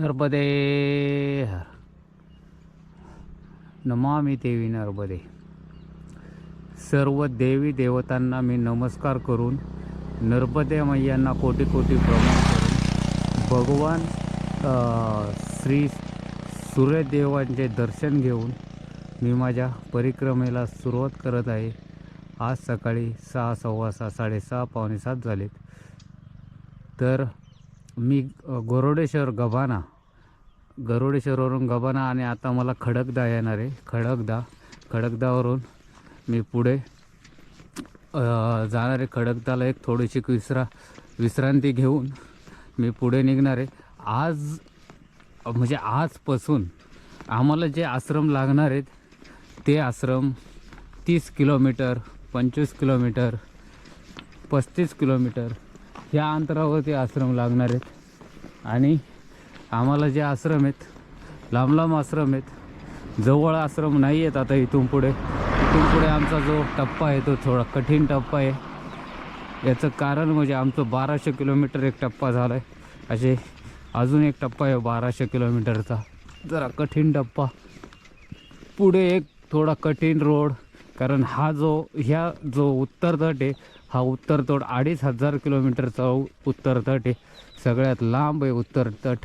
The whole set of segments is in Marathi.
नर्मदे हर। देवी नर्मदे। सर्व देवी देवतांना मी नमस्कार करून नर्मदे मैयांना कोटी कोटी प्रमाण करून भगवान श्री सूर्यदेवांचे दर्शन घेऊन मी माझ्या परिक्रमेला सुरुवात करत आहे. आज सकाळी सहा सव्वा सहा साडेसहा पावणे सात झालेत. तर मी अ, गरोडेश्वर गभाना गरोडेश्वरवरून गभाना आणि आता मला खडकदा येणार आहे. खडकदा खडकदावरून मी पुढे जाणार आहे. खडकदाला एक थोडीशी विसरा विश्रांती घेऊन मी पुढे निघणार आहे. आज म्हणजे आजपासून आम्हाला जे आश्रम लागणार आहेत ते आश्रम तीस किलोमीटर पंचवीस किलोमीटर पस्तीस किलोमीटर या अंतरावरती आश्रम लागणार आहेत. आणि आम्हाला जे आश्रम आहेत लांब लांब आश्रम आहेत जवळ आश्रम नाही आहेत आता इथून पुढे. इथून पुढे आमचा जो टप्पा आहे तो थोडा कठीण टप्पा आहे. याचं कारण म्हणजे आमचं बाराशे किलोमीटर एक टप्पा झाला आहे असे अजून एक टप्पा आहे बाराशे किलोमीटरचा. जरा कठीण टप्पा. पुढे एक थोडा कठीण रोड कारण हा जो ह्या जो उत्तर तट आहे हा उत्तर तट अडीच हजार किलोमीटरचा उत्तर तट आहे. सगळ्यात लांब आहे उत्तर तट.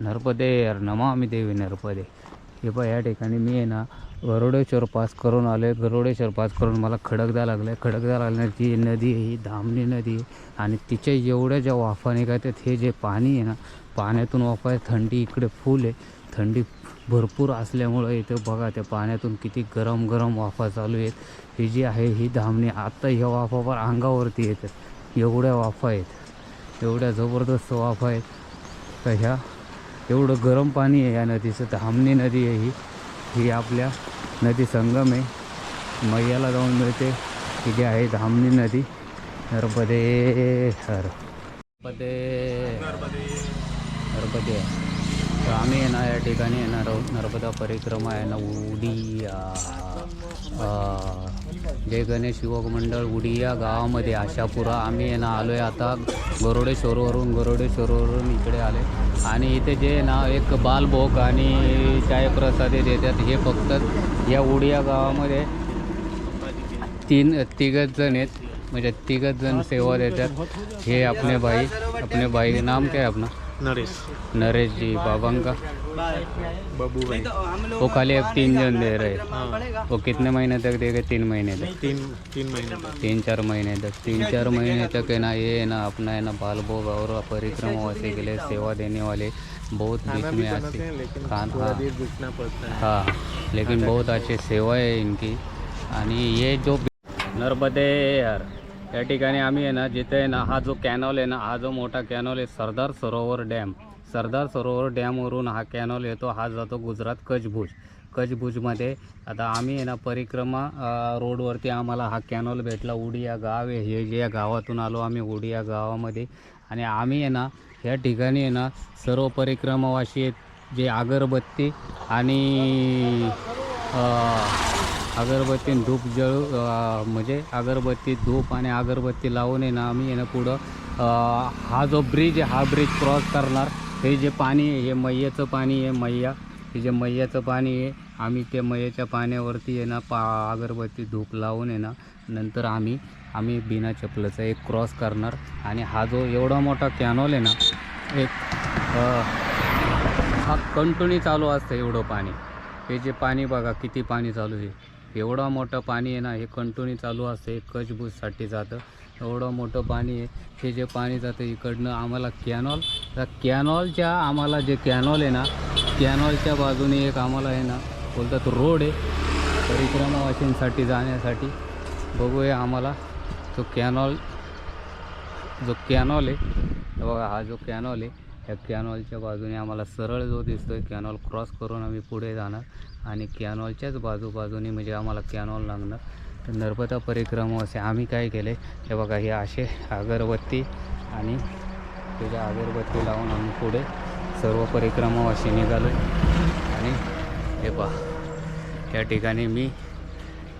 नर्मदे यार नमामी देवी नर्पदे. हे पहा या ठिकाणी मी आहे ना गरुडेश्वर पास करून आलो आहे गरुडेश्वर पास करून मला खडकदा लागलं आहे खडकदा लागण्याची नदी आहे ही धामणी नदी आहे. आणि तिच्या एवढ्या ज्या वाफा निघतात हे जे पाणी आहे ना पाण्यातून वाफा आहे थंडी इकडे फुल आहे. थंडी भरपूर असल्यामुळं इथं बघा त्या पाण्यातून किती गरम गरम वाफा चालू आहेत. ही जी आहे ही धामणी आत्ता ह्या वाफावर अंगावरती येतात एवढ्या वाफा आहेत. एवढ्या जबरदस्त वाफा आहेत. तर ह्या एवढं गरम पाणी आहे या नदीचं. धामणी नदी आहे ही. ही आपल्या नदी संगम आहे. मैयाला जाऊन मिळते. ही जी आहे धामणी नदी. नर्मदे हर. नर्मदे. नर्मदे. तर आम्ही आहे ना या ठिकाणी येणार आहोत. नर्मदा परिक्रमा आहे ना उडिया जय गणेश युवक मंडळ उडिया गावामध्ये आशापुरा. आम्ही आहे ना आलो आहे आता गरोडेश्वरवरून गरोडेश्वरवरून इकडे आले. आणि इथे जे ना एक बालभोग आणि चायप्रसादे देतात. हे फक्त या उडिया गावामध्ये तीन तिघच जण आहेत. म्हणजे तिघच जण सेवा देतात. हे आपले भाई अपने भाई नाम काय आपलं? नरेश. नरेश जी बाबंगा बबू भाई वो खाली अब तीन जन दे रहे हाँ। वो कितने महीने तक देगा तीन महीने तक। तीन तीन महीने तक। तीन चार महीने तक। तीन चार महीने तक है ना ये है ना अपना है ना बाल भोग और परिक्रमा वासी के लिए सेवा देने वाले बहुत बीच में आते हैं लेकिन खान हाँ। है। हाँ लेकिन बहुत अच्छी सेवा आहे इनकी। आणि ये जो नर्मदे यार। या ठिकाणी आम्ही आहे ना जिथे आहे ना हा जो कॅनॉल आहे ना हा जो मोठा कॅनॉल आहे सरदार सरोवर डॅम. सरदार सरोवर डॅमवरून हा कॅनॉल येतो हा जातो गुजरात कचभुज कचभुजमध्ये आता आम्ही आहे ना परिक्रमा रोडवरती आम्हाला हा कॅनॉल भेटला. उडिया गाव आहे हे जे या गावातून आलो आम्ही उडिया गावामध्ये. आणि आम्ही आहे ना ह्या ठिकाणी आहे ना सर्व परिक्रमावाशी आहेत जे अगरबत्ती आणि अगरबत्ती धूप जळू म्हणजे अगरबत्ती धूप आणि अगरबत्ती लावून आहे ना आम्ही येणं ना पुढं हा जो ब्रिज आहे हा ब्रिज क्रॉस करणार. हे जे पाणी आहे हे मैयाचं पाणी आहे मैया. हे जे मैयाचं पाणी आहे आम्ही ते मैयाच्या पाण्यावरती आहे ना पा अगरबत्ती धूप लावून आहे ना नंतर आम्ही आम्ही बिना चपलाचा एक क्रॉस करणार. आणि हा जो एवढा मोठा कॅनॉल आहे ना एक हा कंटिन्यू चालू असतं एवढं पाणी. हे जे पाणी बघा किती पाणी चालू आहे. एवढं मोठं पाणी आहे ना हे कंटिन्यू चालू असतं हे कचबूजसाठी जातं. एवढं मोठं पाणी आहे हे जे पाणी जातं इकडनं आम्हाला कॅनॉल त्या कॅनॉलच्या आम्हाला जे कॅनॉल आहे ना कॅनॉलच्या बाजूने एक आम्हाला आहे ना बोलतात रोड आहे. परिक्रमावासींसाठी जाण्यासाठी बघूया आम्हाला तो कॅनॉल जो कॅनॉल आहे. बघा हा जो कॅनॉल आहे ह्या कॅनॉलच्या बाजूने आम्हाला सरळ जो दिसतो आहे कॅनॉल क्रॉस करून आम्ही पुढे जाणार. आणि कॅनॉलच्याच बाजूबाजूने म्हणजे आम्हाला कॅनॉल लागणार. तर नर्मदा परिक्रमा असे आम्ही काय केले हे बघा हे असे अगरबत्ती आणि त्याच्या अगरबत्ती लावून आम्ही पुढे सर्व परिक्रमावासी निघालो आणि हे पहा या ठिकाणी मी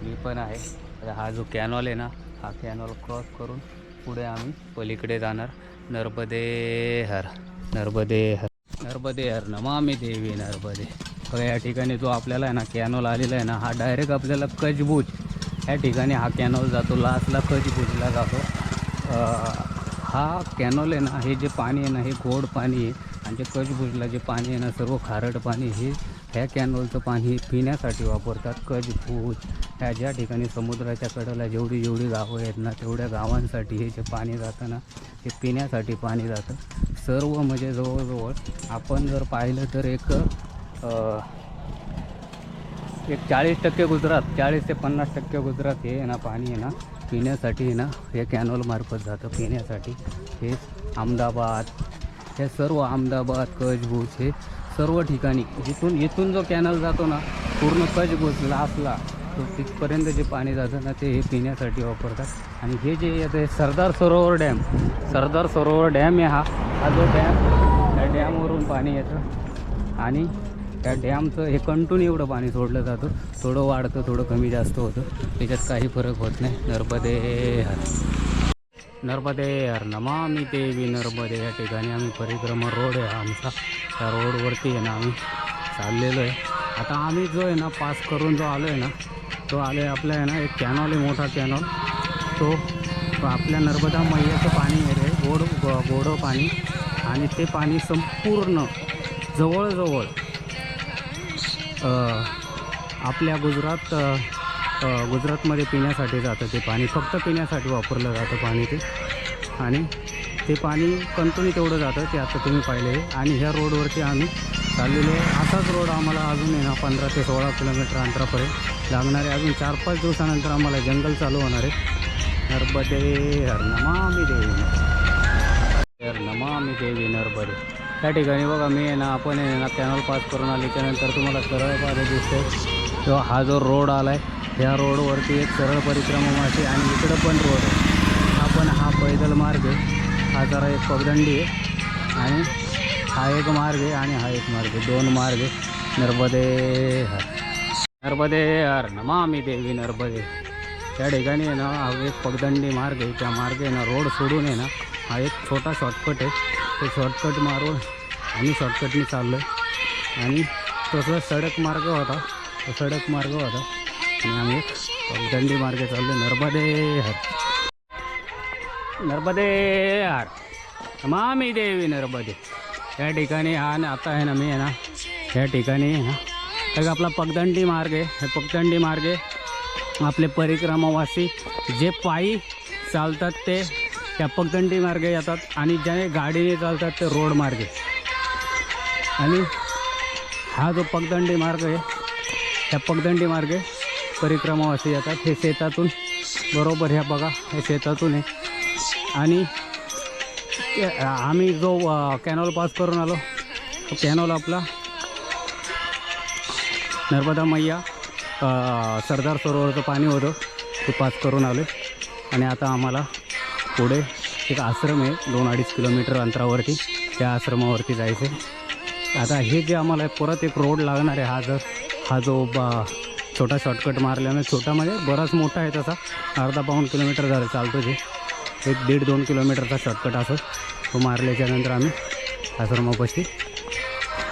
मी पण आहे. तर हा जो कॅनॉल आहे ना हा कॅनॉल क्रॉस करून पुढे आम्ही पलीकडे जाणार. नर्मदे हर नर्मदे हर नर्मदे हर नमामी देवी नर्मदे. तर या ठिकाणी जो आपल्याला आहे ना कॅनॉल आलेला आहे ना हा डायरेक्ट आपल्याला कचबूज या ठिकाणी हा कॅनॉल जातो लास्टला कचबूजला जातो. हा कॅनॉल आहे ना हे जे पाणी आहे ना हे गोड पाणी आहे. आणि जे कचबुजला जे पाणी आहे ना सर्व खारट पाणी हे ह्या कॅनॉलचं पाणी पिण्यासाठी वापरतात कचबूज ह्या ज्या ठिकाणी समुद्राच्या कडेला जेवढी जेवढी गावं आहेत ना तेवढ्या गावांसाठी हे जे पाणी जातं ना ते पिण्यासाठी पाणी जातं. सर्व म्हणजे जवळजवळ आपण जर पाहिलं तर एक एक चाळीस टक्के गुजरात चाळीस ते पन्नास टक्के गुजरात हे आहे ना पाणी आहे ना पिण्यासाठी आहे ना हे कॅनॉलमार्फत जातं. पिण्यासाठी हे अहमदाबाद हे सर्व अहमदाबाद कचभूज हे सर्व ठिकाणी जिथून इथून जो कॅनल जातो ना पूर्ण कचबूज लास्टला तो तिथपर्यंत जे पाणी जातं ना ते हे पिण्यासाठी वापरतात. आणि हे जे येतं हे सरदार सरोवर डॅम सरदार सरोवर डॅम आहे हा. हा जो डॅम त्या डॅमवरून पाणी येतं. आणि त्या डॅमचं हे कंटून एवढं पाणी सोडलं जातं. थोडं वाढतं थोडं कमी जास्त होतं. त्याच्यात काही फरक होत नाही. नर्मदे हर. नर्मदे हर नमामी देवी नर्मदे या ठिकाणी आम्ही परिक्रमा रोड आहे आमचा. त्या रोडवरती आहे ना आम्ही चाललेलो आहे. आता आम्ही जो आहे ना पास करून जो आलो आहे ना तो आलो आहे आपला आहे ना एक कॅनॉल आहे मोठा कॅनॉल तो तो आपल्या नर्मदा मैयाचं पाणी आहे रे गोड गोडं पाणी. आणि ते पाणी संपूर्ण जवळजवळ आपल्या गुजरात गुजरातमध्ये पिण्यासाठी जातं ते पाणी. फक्त पिण्यासाठी वापरलं जातं पाणी ते. आणि ते पाणी कंटिन्यू तेवढं जातं ते आता तुम्ही पाहिले आहे. आणि ह्या रोडवरती आम्ही चाललेलो आहे. असाच रोड आम्हाला अजून आहे ना पंधरा ते सोळा किलोमीटर अंतरापर्यंत लागणार आहे. अजून चार पाच दिवसानंतर आम्हाला जंगल चालू होणार आहे. नर्मदे हर नमामि देवी. हर नमामि देवी नर्मदे त्या ठिकाणी बघा मी आहे ना आपण आहे ना कॅनल पास करून आल्याच्यानंतर तुम्हाला सरळ पाहिजे दिसते किंवा हा जो रोड आला आहे ह्या रोडवरती एक सरळ परिक्रमा मासे आणि इकडं पण रोड आहे. हा पण हा पैदल मार्ग आहे. हा जरा एक पगदंडी आहे. आणि हा एक मार्ग आहे आणि हा एक मार्ग आहे. दोन मार्ग आहे नर्मदे हर. नर्मदे हर. नमामी देवी नर्मदे. त्या ठिकाणी आहे ना हा एक पगदंडी मार्ग आहे. त्या मार्ग आहे ना रोड सोडून आहे ना हा एक छोटा शॉर्टकट आहे. ते शॉर्टकट मारून आम्ही शॉर्टकटने चाललो आहे आणि तसं सडक मार्ग होता. तो सडक मार्ग होता. आणि आम्ही दंडी पगदंडी मार्ग चाललो नर्मदे हर. नर्मदे हर. मामी देवी नर्मदे. या ठिकाणी हा ना आता आहे ना मी आहे ना. या ठिकाणी ना. तर आपला पगदंडी मार्ग आहे. हे पगदंडी मार्ग आहे आपले परिक्रमावासी जे पायी चालतात ते त्या पगदंडी मार्गे येतात आणि ज्याने गाडीने चालतात ते रोड मार्गे. आणि हा जो पगदंडी मार्ग आहे त्या पगदंडी मार्गे परिक्रमावासी येतात. हे शेतातून बरोबर ह्या बघा हे शेतातून आहे. आणि आम्ही जो कॅनॉल पास करून आलो तो कॅनॉल आपला नर्मदा मैया सरदार सरोवरचं पाणी होतं ते पास करून आलो आणि आता आम्हाला पुढे एक आश्रम आहे दोन अडीच किलोमीटर अंतरावरती. त्या आश्रमावरती जायचं आहे. आता हे जे आम्हाला परत एक रोड लागणार आहे हा जर हा जो बा छोटा शॉर्टकट मारल्याने छोटा म्हणजे बराच मोठा आहे तसा. अर्धा पाऊण किलोमीटर झालं चालतो जे एक दीड दोन किलोमीटरचा शॉर्टकट असं तो मारल्याच्यानंतर आम्ही आश्रमापाशी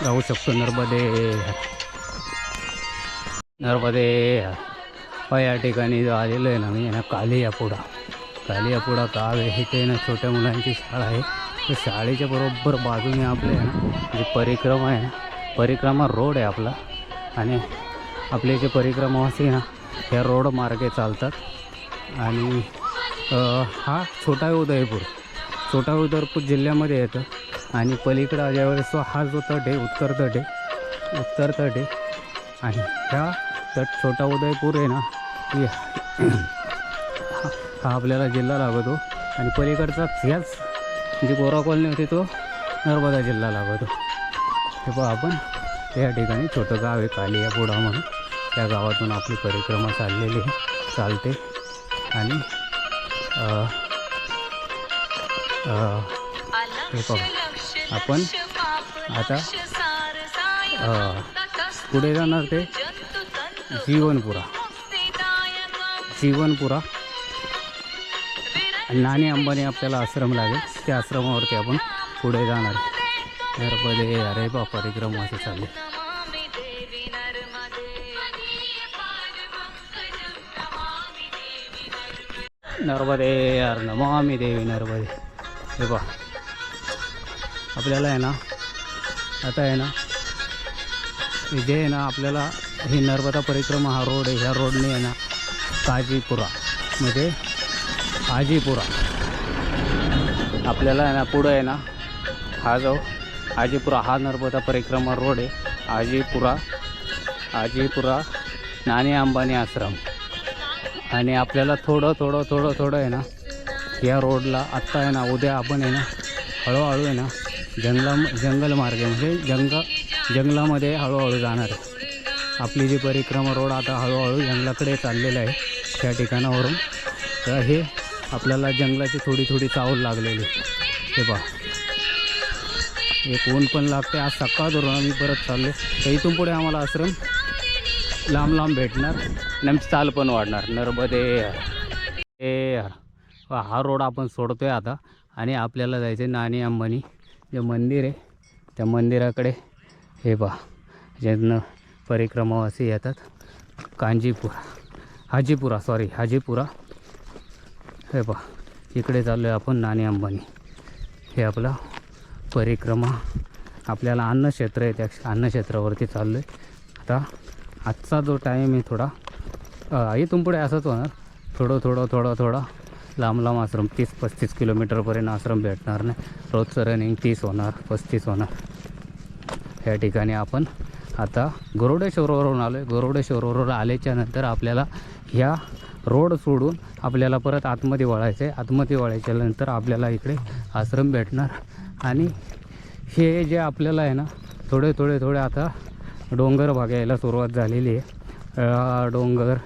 जाऊ शकतो. नर्मदे नर्मदे या ठिकाणी जो आलेलो आहे ना मी काली या पुढा कालियापुडा अपुडा गाव आहे. इथे ना छोट्या मुलांची शाळा आहे. तर शाळेच्या बरोबर बाजूने आपले आहे ना जी परिक्रमा आहे ना परिक्रमा रोड आहे आपला. आणि आपले जे परिक्रमावासी ना ह्या रोड मार्गे चालतात. आणि हा छोटा उदयपूर. छोटा उदयपूर जिल्ह्यामध्ये येतं. आणि पलीकडं ज्यावेळेस तो हा जो तट आहे उत्तर तट आहे उत्तर तट आहे. आणि ह्या तट छोटा उदयपूर आहे ना की हा आपल्याला जिल्हा लागतो आणि पलीकडचा ह्याच जी गोरा कॉलनी होती तो नर्मदा जिल्हा लागतो हे बघा आपण या ठिकाणी छोटं गाव आहे कालियापुडा म्हणून. त्या गावातून आपली परिक्रमा चाललेली आहे चालते. आणि हे बघा आपण आता पुढे जाणार ते जीवनपुरा. जीवनपुरा. आणि नाणे अंबानी आपल्याला आश्रम लागेल. त्या आश्रमावरती आपण पुढे जाणार. आहे अरे बा परिक्रमा असे चालले नर्मदे यार नमामी देवी नर्मदे. हे बा आपल्याला आहे ना आता आहे ना इथे आहे ना आपल्याला ही नर्मदा परिक्रमा हा रोड आहे. ह्या रोडने आहे ना काजीपुरा. म्हणजे आजीपुरा. आपल्याला आहे ना पुढं आहे ना हा जो आजीपुरा हा नर्मदा परिक्रमा रोड आहे. आजीपुरा आजीपुरा नाणे अंबानी आश्रम. आणि आपल्याला थोडं थोडं थोडं थोडं आहे ना या रोडला आत्ता आहे ना उद्या आपण आहे ना हळूहळू आहे ना जंगला जंगल मार्ग म्हणजे जंग जंगलामध्ये हळूहळू जाणार आहे. आपली जी परिक्रमा रोड आता हळूहळू जंगलाकडे चाललेला आहे त्या ठिकाणावरून. तर हे आपल्याला जंगलाची थोडी थोडी चावल लागलेली. हे पहा. एक ऊन पण लागते आज सकाळ धरून आम्ही परत चाललो तर इथून पुढे आम्हाला आश्रम लांब लांब भेटणार. आणि आमची चाल पण वाढणार. नर्मदे ए हा रोड आपण सोडतोय आता. आणि आपल्याला जायचं आहे नानी अंबानी. जे मंदिर आहे त्या मंदिराकडे. हे पहा. ज्यांना परिक्रमावासी येतात. कांजीपुरा. हाजीपुरा सॉरी हाजीपुरा. हे पहा इकडे चाललो आहे आपण नाणे अंबानी. हे आपला परिक्रमा आपल्याला अन्नक्षेत्र आहे त्या अन्नक्षेत्रावरती चाललो आहे आता आजचा जो टाईम आहे थोडा आई तुमपुढे पुढे असंच होणार. थोडं थोडं थोडं थोडं लांब लांब आश्रम तीस पस्तीस किलोमीटरपर्यंत आश्रम भेटणार नाही. रोजचं रनिंग तीस होणार पस्तीस होणार. या ठिकाणी आपण आता गरुडेश्वरवरून आलो आहे गरुडेश्वरवरून आल्याच्यानंतर आपल्याला ह्या रोड सोडून आपल्याला परत आतमध्ये वळायचं आहे. आतमध्ये वळायच्या नंतर आपल्याला इकडे आश्रम भेटणार. आणि हे जे आपल्याला आहे ना थोडे थोडे थोडे आता डोंगर भागायला सुरुवात झालेली आहे. डोंगर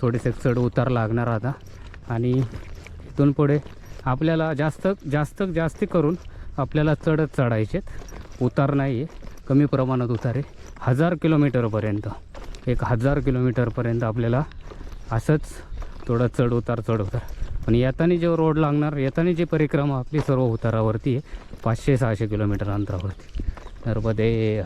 थोडेसे चढ उतार लागणार आता. आणि इथून पुढे आपल्याला जास्त जास्त जास्त करून आपल्याला चढत चढायचे उतार नाही आहे कमी प्रमाणात उतार आहे. हजार किलोमीटरपर्यंत एक हजार किलोमीटरपर्यंत आपल्याला असंच थोडं चढ उतार चढ उतार. पण येताना जे रोड लागणार येताना जी परिक्रमा आपली सर्व उतारावरती आहे पाचशे सहाशे किलोमीटर अंतरावरती. नर्मदे